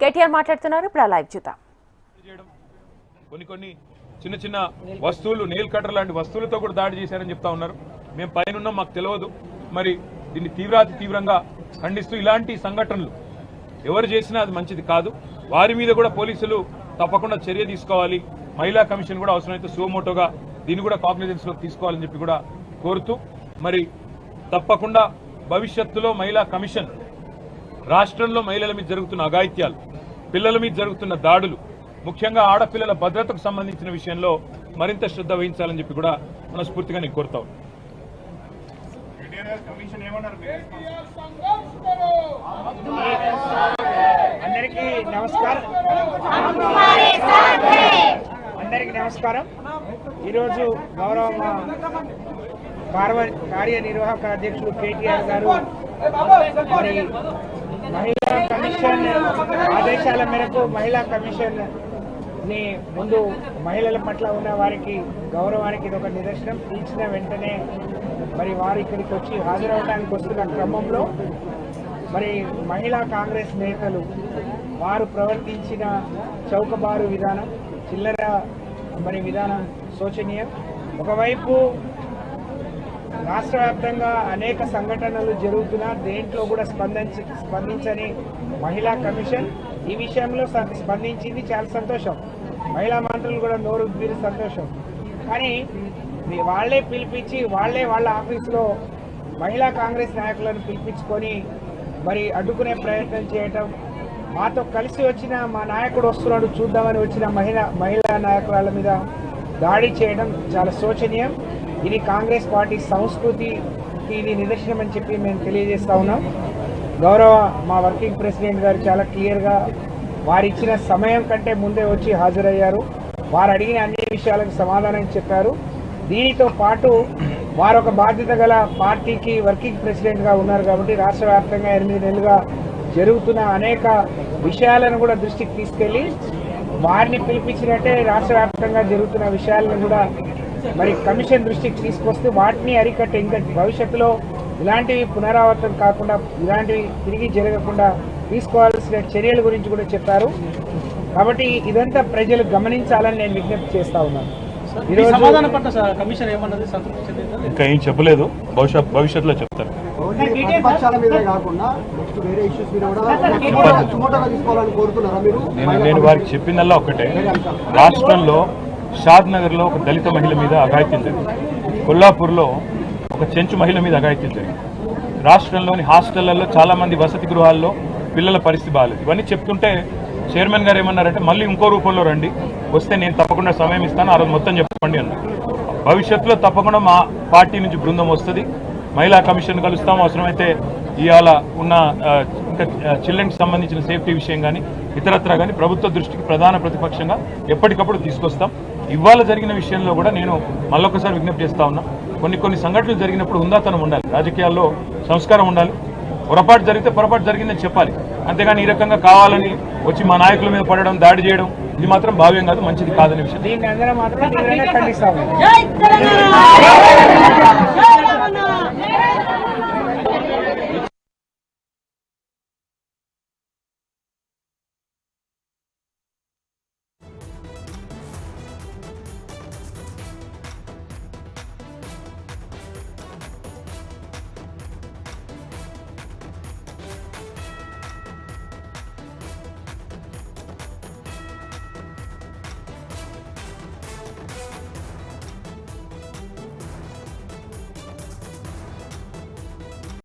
కేటీఆర్ మాట్లాడుతున్నారు. ఇప్పుడు ఆ లైవ్ చూద్దాం. కొన్ని కొన్ని చిన్న చిన్న వస్తువులు నెయిల్ కట్టర్ లాంటి వస్తువులతో కూడా దాడి చేశారని చెప్తా ఉన్నారు. మేము పైన ఉన్నాం మాకు తెలియదు మరి దీన్ని తీవ్రాతి తీవ్రంగా ఖండిస్తూ ఇలాంటి సంఘటనలు ఎవరు చేసినా అది మంచిది కాదు. వారి మీద కూడా పోలీసులు తప్పకుండా చర్య తీసుకోవాలి. మహిళా కమిషన్ కూడా అవసరమైతే సోమోటోగా దీన్ని కూడా కాగ్నిజెన్స్లోకి తీసుకోవాలని చెప్పి కూడా కోరుతూ మరి తప్పకుండా భవిష్యత్తులో మహిళా కమిషన్ రాష్ట్రంలో మహిళల మీద జరుగుతున్న అఘాయిత్యాలు పిల్లల మీద జరుగుతున్న దాడులు ముఖ్యంగా ఆడపిల్లల భద్రతకు సంబంధించిన విషయంలో మరింత శ్రద్ధ వహించాలని చెప్పి కూడా మనస్ఫూర్తిగా నేను కోరుతా. అందరికీ నమస్కారం. అందరికీ నమస్కారం. ఈరోజు గౌరవ కార్యనిర్వాహక అధ్యక్షులు కేటీఆర్ గారు మరి మహిళా కమిషన్ ఆదేశాల మేరకు మహిళా కమిషన్ని ముందు మహిళల పట్ల ఉన్న వారికి గౌరవానికి ఇది ఒక నిదర్శనం. పిలిచిన వెంటనే మరి వారు ఇక్కడికి వచ్చి హాజరవడానికి వస్తున్న క్రమంలో మరి మహిళా కాంగ్రెస్ నేతలు వారు ప్రవర్తించిన చౌకబారు విధానం చిల్లర మరి విధానం శోచనీయం. ఒకవైపు రాష్ట్ర వ్యాప్తంగా అనేక సంఘటనలు జరుగుతున్నా దేంట్లో కూడా స్పందించి స్పందించని మహిళా కమిషన్ ఈ విషయంలో స్పందించింది చాలా సంతోషం. మహిళా మంత్రులు కూడా నోరు మీరు సంతోషం. కానీ మీ- వాళ్ళే పిలిపించి వాళ్ళే వాళ్ళ ఆఫీసులో మహిళా కాంగ్రెస్ నాయకులను పిలిపించుకొని మరి అడ్డుకునే ప్రయత్నం చేయటం మాతో కలిసి వచ్చిన మా నాయకుడు వస్తున్నాడు చూద్దామని వచ్చిన మహిళా మహిళా నాయకురాల మీద దాడి చేయడం చాలా శోచనీయం. ఇది కాంగ్రెస్ పార్టీ సంస్కృతికి ఇది నిదర్శనం అని చెప్పి మేము తెలియజేస్తా ఉన్నాం. గౌరవ మా వర్కింగ్ ప్రెసిడెంట్ గారు చాలా క్లియర్గా వారు ఇచ్చిన సమయం కంటే ముందే వచ్చి హాజరయ్యారు. వారు అడిగిన అన్ని విషయాలకు సమాధానం చెప్పారు. దీనితో పాటు వారు ఒక బాధ్యత గల పార్టీకి వర్కింగ్ ప్రెసిడెంట్గా ఉన్నారు కాబట్టి రాష్ట్ర వ్యాప్తంగా ఎనిమిది నెలలుగా జరుగుతున్న అనేక విషయాలను కూడా దృష్టికి తీసుకెళ్ళి వారిని పిలిపించినట్టే రాష్ట్ర వ్యాప్తంగా జరుగుతున్న విషయాలను కూడా మరి కమిషన్ దృష్టికి తీసుకొస్తే వాటిని అరికట్టే ఇంకా భవిష్యత్తులో ఇలాంటివి పునరావృతం కాకుండా ఇలాంటివి తిరిగి జరగకుండా తీసుకోవాల్సిన చర్యల గురించి కూడా చెప్పారు. కాబట్టి ఇదంతా ప్రజలు గమనించాలని నేను విజ్ఞప్తి చేస్తా ఉన్నాను. ఈ ఈరోజు సమాధానం పట్ల సార్ కమిషన్ ఏమన్నది? సంతృప్తి చెందిందా? ఇంకా ఏం చెప్పలేదు. బహుశా భవిష్యత్తులో చెప్తారు నేను నేను వారికి చెప్పిందల్లా ఒకటే. రాష్ట్రంలో షాద్ నగర్లో ఒక దళిత మహిళ మీద అఘాయిత్యం జరిగింది. కొల్లాపూర్లో ఒక చెంచు మహిళ మీద అఘాయిత్యం జరిగింది. రాష్ట్రంలోని హాస్టళ్ళలో చాలామంది వసతి గృహాల్లో పిల్లల పరిస్థితి బాగాలేదు ఇవన్నీ చెప్తుంటే చైర్మన్ గారు ఏమన్నారంటే మళ్ళీ ఇంకో రూపంలో రండి. వస్తే నేను తప్పకుండా సమయం ఇస్తాను. ఆ రోజు మొత్తం చెప్పండి అన్నారు. భవిష్యత్తులో తప్పకుండా మా పార్టీ నుంచి బృందం వస్తుంది. మహిళా కమిషన్ కలుస్తాం. అవసరమైతే ఇవాళ ఉన్న ఇంకా చిల్డ్రన్కి సంబంధించిన సేఫ్టీ విషయం కానీ ఇతరత్ర కానీ ప్రభుత్వ దృష్టికి ప్రధాన ప్రతిపక్షంగా ఎప్పటికప్పుడు తీసుకొస్తాం. ఇవాళ జరిగిన విషయంలో కూడా నేను మళ్ళొకసారి విజ్ఞప్తి చేస్తా ఉన్నా. కొన్ని కొన్ని సంఘటనలు జరిగినప్పుడు హుందాతనం ఉండాలి. రాజకీయాల్లో సంస్కారం ఉండాలి. పొరపాటు జరిగితే పొరపాటు జరిగిందని చెప్పాలి. అంతేగాని ఈ రకంగా కావాలని వచ్చి మా నాయకుల మీద పడడం దాడి చేయడం ఇది మాత్రం భావ్యం కాదు మంచిది కాదనే విషయం. దీన్ని